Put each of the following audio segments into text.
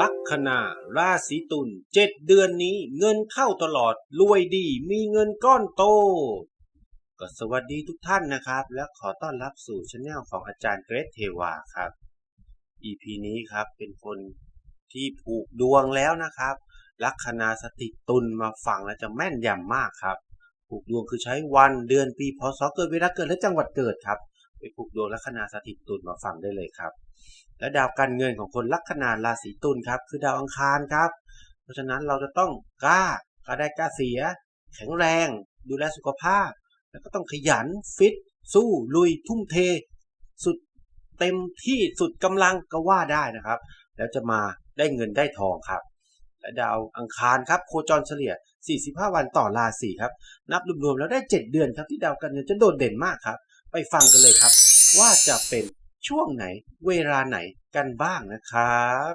ลัคนาราศีตุลเจ็ดเดือนนี้เงินเข้าตลอดรวยดีมีเงินก้อนโต ก็สวัสดีทุกท่านนะครับ และขอต้อนรับสู่ช anel ของอาจารย์เกรทเทวาครับ EP นี้ครับเป็นคนที่ผูกดวงแล้วนะครับ ลัคนาสติตุลมาฟังแล้วจะแม่นยำมากครับ ผูกดวงคือใช้วันเดือนปีพศเกิดเวลาเกิดและจังหวัดเกิดครับ ไปผูกดวงลัคนาสถิตตุลมาฟังได้เลยครับ และดาวการเงินของคนลัคนาราศีตุลครับ คือดาวอังคารครับ เพราะฉะนั้นเราจะต้องกล้ากล้าได้กล้าเสีย แข็งแรง ดูแลสุขภาพ แล้วก็ต้องขยันฟิต สู้ลุยทุ่มเท สุดเต็มที่สุดกำลังก็ว่าได้นะครับ แล้วจะมาได้เงินได้ทองครับและดาวอังคารครับโคจรเฉลี่ย 45 วันต่อราศีครับ นับรวมๆแล้วได้ 7 เดือนครับที่ดาวการเงินจะโดดเด่นมากครับ ไปฟังกันเลยครับ ว่าจะเป็นช่วงไหนเวลาไหนกันบ้างนะครับ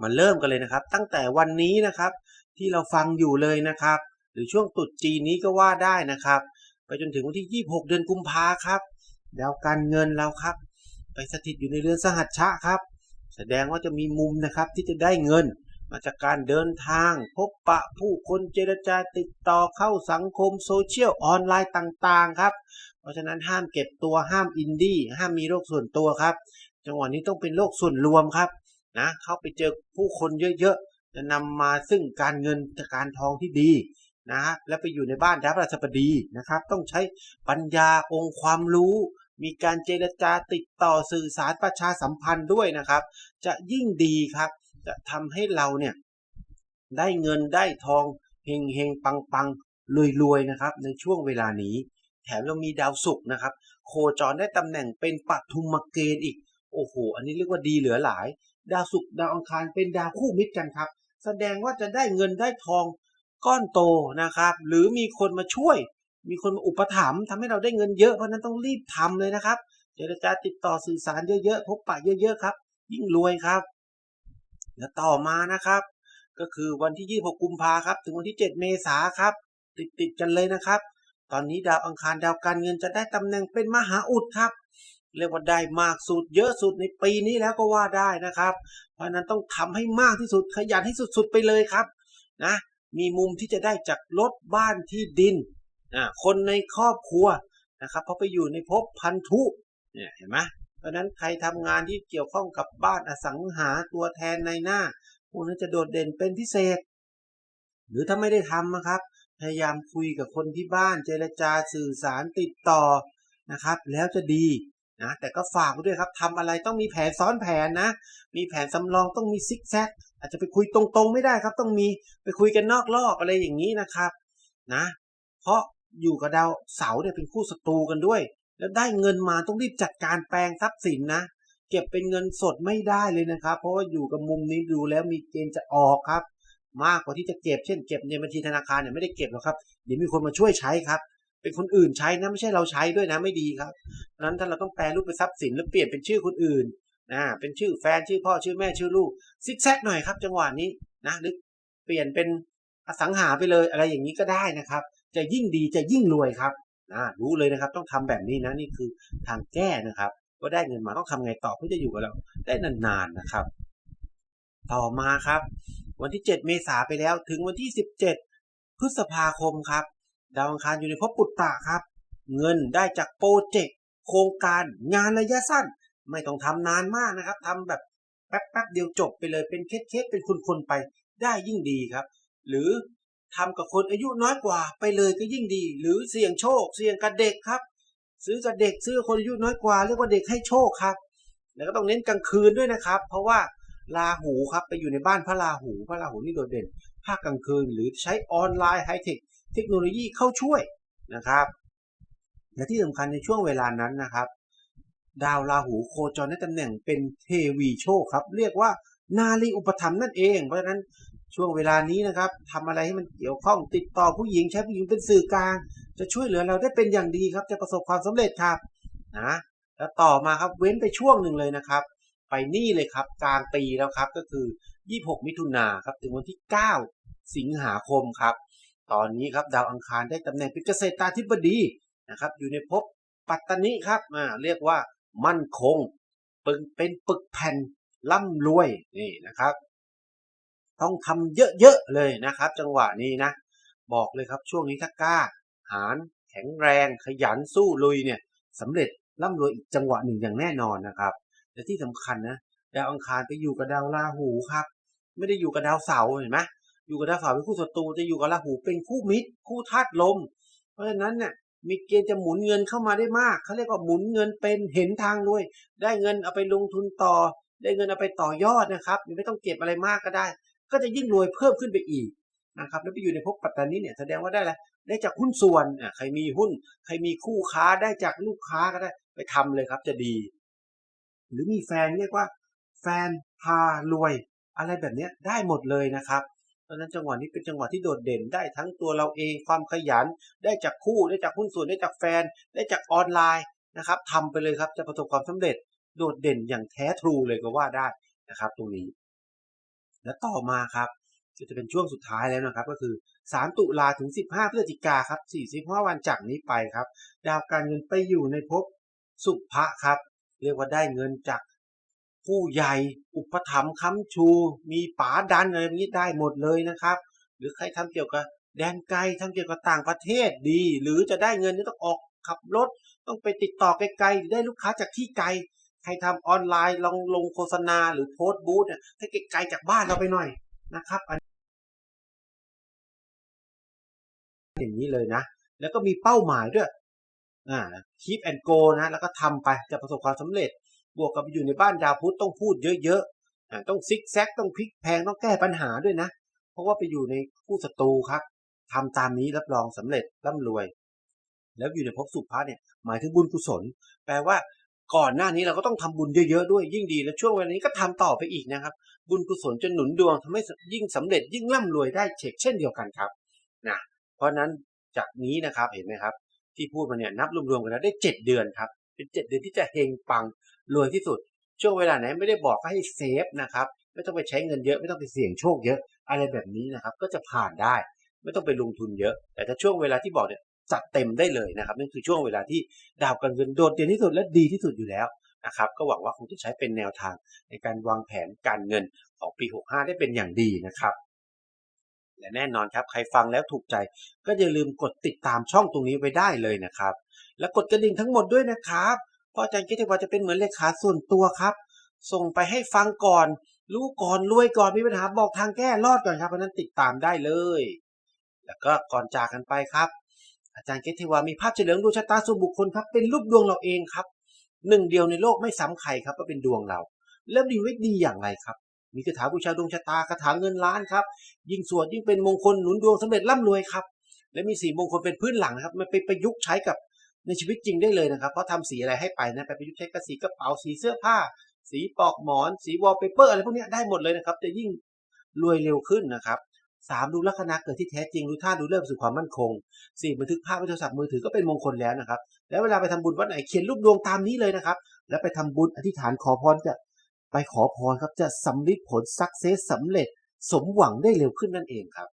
มาเริ่มกันเลยนะครับ ตั้งแต่วันนี้นะครับ ที่เราฟังอยู่เลยนะครับ หรือช่วงตรุษจีนนี้ก็ว่าได้นะครับ ไปจนถึงวันที่ 26 เดือนกุมภาครับดาวการเงินเราครับ ไปสถิตอยู่ในเรือนสหัชชะครับ แสดงว่าจะมีมุมนะครับที่จะได้เงิน มาจากการเดินทาง พบปะผู้คนเจรจาติดต่อเข้าสังคมโซเชียลออนไลน์ต่างๆครับ เพราะฉะนั้นห้ามเก็บตัวห้ามอินดี้ห้ามมีโรคส่วนตัวครับ จังหวะนี้ต้องเป็นโลกส่วนรวมครับนะเข้าไปเจอผู้คนเยอะๆ จะนำมาซึ่งการเงินการทองที่ดีนะฮะและไปอยู่ในบ้านดาวพฤหัสบดีนะครับ ต้องใช้ปัญญาองค์ความรู้ มีการเจรจาติดต่อสื่อสารประชาสัมพันธ์ด้วยนะครับ จะยิ่งดีครับ จะทำให้เราเนี่ยได้เงินได้ทองเฮงเฮงปังปังรวยรวยๆนะครับ ในช่วงเวลานี้ แถมเรามีดาวศุกร์นะครับ โคจรได้ตำแหน่งเป็นปฐุมเกณฑ์อีก โอ้โห อันนี้เรียกว่าดีเหลือหลาย ดาวศุกร์ดาวอังคารเป็นดาวคู่มิตรกันครับ แสดงว่าจะได้เงินได้ทองก้อนโตนะครับ หรือมีคนมาช่วย มีคนมาอุปถัมภ์ทำให้เราได้เงินเยอะเพราะนั้นต้องรีบทำเลยนะครับ เจรจาติดต่อสื่อสารเยอะๆพบปะเยอะ ๆ ครับ ยิ่งรวยครับ และต่อมานะครับ ก็คือวันที่ 26 กุมภาครับ ถึงวันที่ 7 เมษาครับ ติดติดกันเลยนะครับ ตอนนี้ดาวอังคารดาวการเงินจะได้ตำแหน่งเป็นมหาอุดครับ เรียกว่าได้มากสุดเยอะสุดในปีนี้แล้วก็ว่าได้นะครับ เพราะนั้นต้องทำให้มากที่สุดขยันให้สุดๆไปเลยครับนะมีมุมที่จะได้จากรถบ้านที่ดินอ่าคนในครอบครัวนะครับเพราะไปอยู่ในภพพันธุเนี่ยเห็นไหม ราะนั้นใครทำงานที่เกี่ยวข้องกับบ้านอสังหาตัวแทนในหน้าพวกนั้นจะโดดเด่นเป็นพิเศษ หรือถ้าไม่ได้ทำนะครับ พยายามคุยกับคนที่บ้านเจรจาสื่อสารติดต่อนะครับ แล้วจะดีนะแต่ก็ฝากไว้ด้วยครับทำอะไรต้องมีแผนซ้อนแผนนะ มีแผนสำรองต้องมีซิกแซกอาจจะไปคุยตรงๆ ไม่ได้ครับ ต้องมีไปคุยกันนอกรอบอะไรอย่างนี้นะครับนะ เพราะอยู่กับดาวเสาเนี่ยเป็นคู่ศัตรูกันด้วย แล้วได้เงินมาต้องรีบจัดการแปลงทรัพย์สินนะ เก็บเป็นเงินสดไม่ได้เลยนะครับ เพราะว่าอยู่กับมุมนี้ดูแล้วมีเกณฑ์จะออกครับ มากกว่าที่จะเก็บเช่นเก็บในบัญชีธนาคารเนี่ยไม่ได้เก็บหรอกครับเดี๋ยวมีคนมาช่วยใช้ครับ เป็นคนอื่นใช้นะไม่ใช่เราใช้ด้วยนะไม่ดีครับเพราะฉะนั้นถ้าเราต้องแปลรูปเป็นทรัพย์สินแล้วเปลี่ยนเป็นชื่อคนอื่นนะเป็นชื่อแฟนชื่อพ่อชื่อแม่ชื่อลูกซิกแซกหน่อยครับ จังหวะนี้นะหรือเปลี่ยนเป็นอสังหาไปเลยอะไรอย่างนี้ก็ได้นะครับ จะยิ่งดีจะยิ่งรวยครับ นะรู้เลยนะครับ ต้องทำแบบนี้นะนี่คือทางแก้นะครับว่าได้เงินมาต้องทำไงต่อเพื่อจะอยู่กับเราได้นานๆนะครับ ต่อมาครับ วันที่ 7 เมษาไปแล้วถึงวันที่ 17 พฤษภาคมครับ ดาวอังคารอยู่ในภพปุตตะครับ เงินได้จากโปรเจกต์โครงการงานระยะสั้น ไม่ต้องทำนานมากนะครับทำแบบแป๊บๆเดียวจบไปเลยเป็นเคสๆเป็นคนๆไปได้ยิ่งดีครับ หรือ ทำกับคนอายุน้อยกว่าไปเลยก็ยิ่งดี หรือเสี่ยงโชค เสี่ยงกับเด็กครับ ซื้อกับเด็กซื้อคนอายุน้อยกว่าเรียกว่าเด็กให้โชคครับ แล้วก็ต้องเน้นกลางคืนด้วยนะครับ เพราะว่าราหูครับไปอยู่ในบ้านพระราหูพระราหูนี่โดดเด่น ภาคกลางคืนหรือใช้ออนไลน์ไฮเทคเทคโนโลยีเข้าช่วยนะครับและที่สำคัญในช่วงเวลานั้นนะครับ ดาวราหูโคจรในตำแหน่งเป็นเทวีโชคครับ เรียกว่านาลีอุปถัมนั่นเอง เพราะฉะนั้น ช่วงเวลานี้นะครับทำอะไรให้มันเกี่ยวข้องติดต่อผู้หญิงใช้ผู้หญิงเป็นสื่อกลาง จะช่วยเหลือเราได้เป็นอย่างดีครับ จะประสบความสำเร็จครับนะแล้วต่อมาครับเว้นไปช่วงหนึ่งเลยนะครับ ไปนี่เลยครับกลางปีแล้วครับก็คือ 26 มิถุนาครับถึงวันที่ 9 สิงหาคมครับ ตอนนี้ครับดาวอังคารได้ตำแหน่งเป็นเกษตราธิบดีนะครับ อยู่ในภพปัตตานิครับอ่าเรียกว่ามั่นคงเป็นเป็นปึกแผ่นร่ำรวยนี่นะครับ ต้องทำเยอะๆเลยนะครับ จังหวะนี้นะ บอกเลยครับช่วงนี้ถ้ากล้า หารแข็งแรงขยันสู้ลุยเนี่ยสำเร็จร่ำรวยอีกจังหวะหนึ่งอย่างแน่นอนนะครับ และที่สำคัญนะดาวอังคารไปอยู่กับดาวราหูครับ ไม่ได้อยู่กับดาวเสาร์เห็นไหมอยู่กับดาวเสาร์เป็นคู่ศัตรูจะอยู่กับราหูเป็นคู่มิตร คู่ธาตุลม เพราะฉะนั้นเนี่ยมีเกณฑ์จะหมุนเงินเข้ามาได้มากเขาเรียกว่าหมุนเงินเป็นเห็นทางรวย ได้เงินเอาไปลงทุนต่อ ได้เงินเอาไปต่อยอดนะครับไม่ต้องเก็บอะไรมากก็ได้ ก็จะยิ่งรวยเพิ่มขึ้นไปอีกนะครับแล้วไปอยู่ในภพปัตตานีเนี่ยแสดงว่าได้อะไรได้จากหุ้นส่วนอะใครมีหุ้น ใครมีคู่ค้าได้จากลูกค้าก็ได้ไปทำเลยครับจะดี หรือมีแฟนเรียกว่า แฟนพารวย อะไรแบบนี้ได้หมดเลยนะครับเพราะฉะนั้นจังหวะนี้เป็นจังหวะที่โดดเด่นได้ทั้งตัวเราเองความขยัน ได้จากคู่ได้จากหุ้นส่วนได้จากแฟน ได้จากออนไลน์นะครับทำไปเลยครับจะประสบความสำเร็จโดดเด่นอย่างแท้ทรูเลยก็ว่าได้นะครับ ตรงนี้ และต่อมาครับก็จะเป็นช่วงสุดท้ายแล้วนะครับ ก็คือ 3 ตุลาถึง 15 พฤศจิกาครับ 45 วันจากนี้ไปครับ ดาวการเงินไปอยู่ในภพสุภะครับ เรียกว่าได้เงินจากผู้ใหญ่อุปถัมภ์ค้ำชู มีป๋าดันอะไรแบบนี้ได้หมดเลยนะครับ หรือใครทำเกี่ยวกับแดนไกลทำเกี่ยวกับต่างประเทศดี หรือจะได้เงินนี่ต้องออกขับรถ ต้องไปติดต่อไกลๆได้ลูกค้าจากที่ไกล ใครทำออนไลน์ลองลงโฆษณาหรือโพสต์บูธเนี่ยให้ไกลจากบ้านเราไปหน่อยนะครับอันอย่างนี้เลยนะ แล้วก็มีเป้าหมายด้วยอ่า keep and go นะแล้วก็ทำไปจะประสบความสำเร็จ บวกกับอยู่ในบ้านดาวพุธต้องพูดเยอะๆอ่าต้องซิกแซกต้องพลิกแพงต้องแก้ปัญหาด้วยนะ เพราะว่าไปอยู่ในคู่ศัตรูครับทำตามนี้รับรองสำเร็จร่ำรวย แล้วอยู่ในภพสุภาเนี่ยหมายถึงบุญกุศล แปลว่า ก่อนหน้านี้เราก็ต้องทำบุญเยอะๆด้วยยิ่งดี และช่วงเวลานี้ก็ทำต่อไปอีกนะครับ บุญกุศลจะหนุนดวงทำให้ยิ่งสำเร็จยิ่งร่ำรวยได้เช่นเช่นเดียวกันครับนะเพราะฉะนั้นจากนี้นะครับเห็นไหมครับ ที่พูดมาเนี่ยนับรวมๆกันแล้วได้เจ็ดเดือนครับ เป็นเจ็ดเดือนที่จะเฮงปังรวยที่สุด ช่วงเวลาไหนไม่ได้บอกให้เซฟนะครับไม่ต้องไปใช้เงินเยอะไม่ต้องไปเสี่ยงโชคเยอะ อะไรแบบนี้นะครับ ก็จะผ่านได้ ไม่ต้องไปลงทุนเยอะ แต่ถ้าช่วงเวลาที่บอกเนี่ย จัดเต็มได้เลยนะครับนั่นคือช่วงเวลาที่ดาวการเงินโดดเด่นที่สุดและดีที่สุดอยู่แล้วนะครับก็หวังว่าคงจะใช้เป็นแนวทางในการวางแผนการเงินของปี 65 ได้เป็นอย่างดีนะครับและแน่นอนครับ ใครฟังแล้วถูกใจ ก็อย่าลืมกดติดตามช่องตรงนี้ไว้ได้เลยนะครับ และกดกระดิ่งทั้งหมดด้วยนะครับเพราะอาจารย์คิดว่าจะเป็นเหมือนเลขาส่วนตัวครับ ส่งไปให้ฟังก่อน รู้ก่อนรวยก่อนมีปัญหาบอกทางแก้รอดก่อนครับเพราะนั้นติดตามได้เลย แล้วก็ก่อนจากกันไปครับ อาจารย์เกตเทวามีภาพเฉลิมดวงชะตาส่วนบุคคลครับเป็นรูปดวงเราเองครับหนึ่งเดียวในโลกไม่ซ้ำใครครับว่าเป็นดวงเรา แล้วดีไว้ดีอย่างไรครับ มีคาถาบูชาดวงชะตาคาถาเงินล้านครับยิ่งสวดยิ่งเป็นมงคลหนุนดวงสำเร็จร่ำรวยครับและมีสีมงคลเป็นพื้นหลังนะครับมันไปประยุกต์ใช้กับในชีวิตจริงได้เลยนะครับ เพราะทำสีอะไรให้ไปนะไปประยุกต์ใช้กับสีกระเป๋าสีเสื้อผ้า สีปลอกหมอน สีวอลเปเปอร์อะไรพวกนี้ได้หมดเลยนะครับ จะยิ่งรวยเร็วขึ้นนะครับ สามดูลัคนาเกิดที่แท้จริงดูท่าดูเริ่มสู่ความมั่นคงสี่บันทึกภาพไว้โทรศัพท์มือถือก็เป็นมงคลแล้วนะครับ แล้วเวลาไปทำบุญวัดไหนเขียนรูปดวงตามนี้เลยนะครับ แล้วไปทำบุญอธิษฐานขอพรจะไปขอพรครับจะสำลิดผลสักเซสสำเร็จสมหวังได้เร็วขึ้นนั่นเองครับ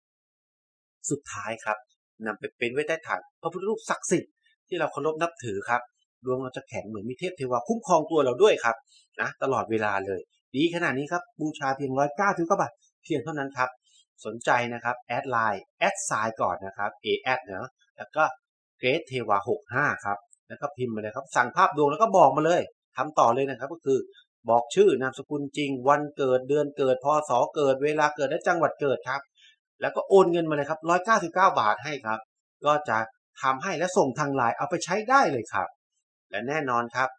สุดท้ายครับนำไปเป็นไว้ใต้ฐานพระพุทธรูปศักดิ์สิทธิ์ที่เราเคารพนับถือครับดวงเราจะแข็งเหมือนมีเทพเทวาคุ้มครองตัวเราด้วยครับนะตลอดเวลาเลย ดีขนาดนี้ครับบูชาเพียงร้อยเก้าถึงก็บาทเพียงเท่านั้นครับ สนใจนะครับแอดไลน์แอดไซน์ก่อนนะครับ a แอดเนาะแล้วก็เกรดเทวา65ครับแล้วก็พิมพ์มาเลยครับ สั่งภาพดวงแล้วก็บอกมาเลยทำต่อเลยนะครับ ก็คือบอกชื่อนามสกุลจริง วันเกิดเดือนเกิดพศเกิดเวลาเกิดและจังหวัดเกิดครับ แล้วก็โอนเงินมาเลยครับ199 บาทให้ครับ ก็จะทำให้และส่งทางไลน์เอาไปใช้ได้เลยครับ และแน่นอนครับ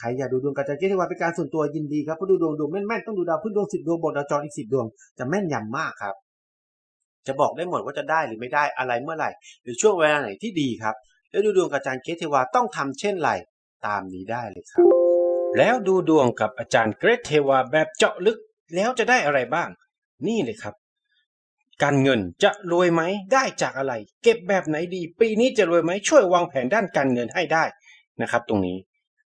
ใครอยากดูดวงกับอาจารย์เกติวาเป็นการส่วนตัวยินดีครับเพราะดูดวงดวงแม่นๆต้องดูดาวพื้นดวงสิบดวงบทดาวจรอีกสิบดวงจะแม่นยำมากครับ จะบอกได้หมดว่าจะได้หรือไม่ได้อะไรเมื่อไหร่ หรือช่วงเวลาไหนที่ดีครับ แล้วดูดวงกับอาจารย์เกติวาต้องทำเช่นไรตามนี้ได้เลยครับ แล้วดูดวงกับอาจารย์เกรทเทวาแบบเจาะลึกแล้วจะได้อะไรบ้าง นี่เลยครับ การเงินจะรวยไหมได้จากอะไร เก็บแบบไหนดี ปีนี้จะรวยไหมช่วยวางแผนด้านการเงินให้ได้นะครับ ตรงนี้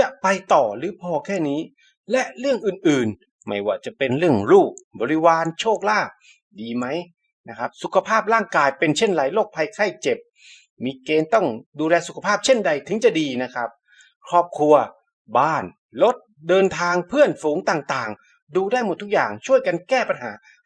จะไปต่อหรือพอแค่นี้ และเรื่องอื่นๆ ไม่ว่าจะเป็นเรื่องลูกบริวารโชคลาภดีไหมนะครับ สุขภาพร่างกายเป็นเช่นไรโรคภัยไข้เจ็บ มีเกณฑ์ต้องดูแลสุขภาพเช่นใดถึงจะดีนะครับ ครอบครัว บ้านรถเดินทางเพื่อนฝูงต่างๆ ดูได้หมดทุกอย่างช่วยกันแก้ปัญหา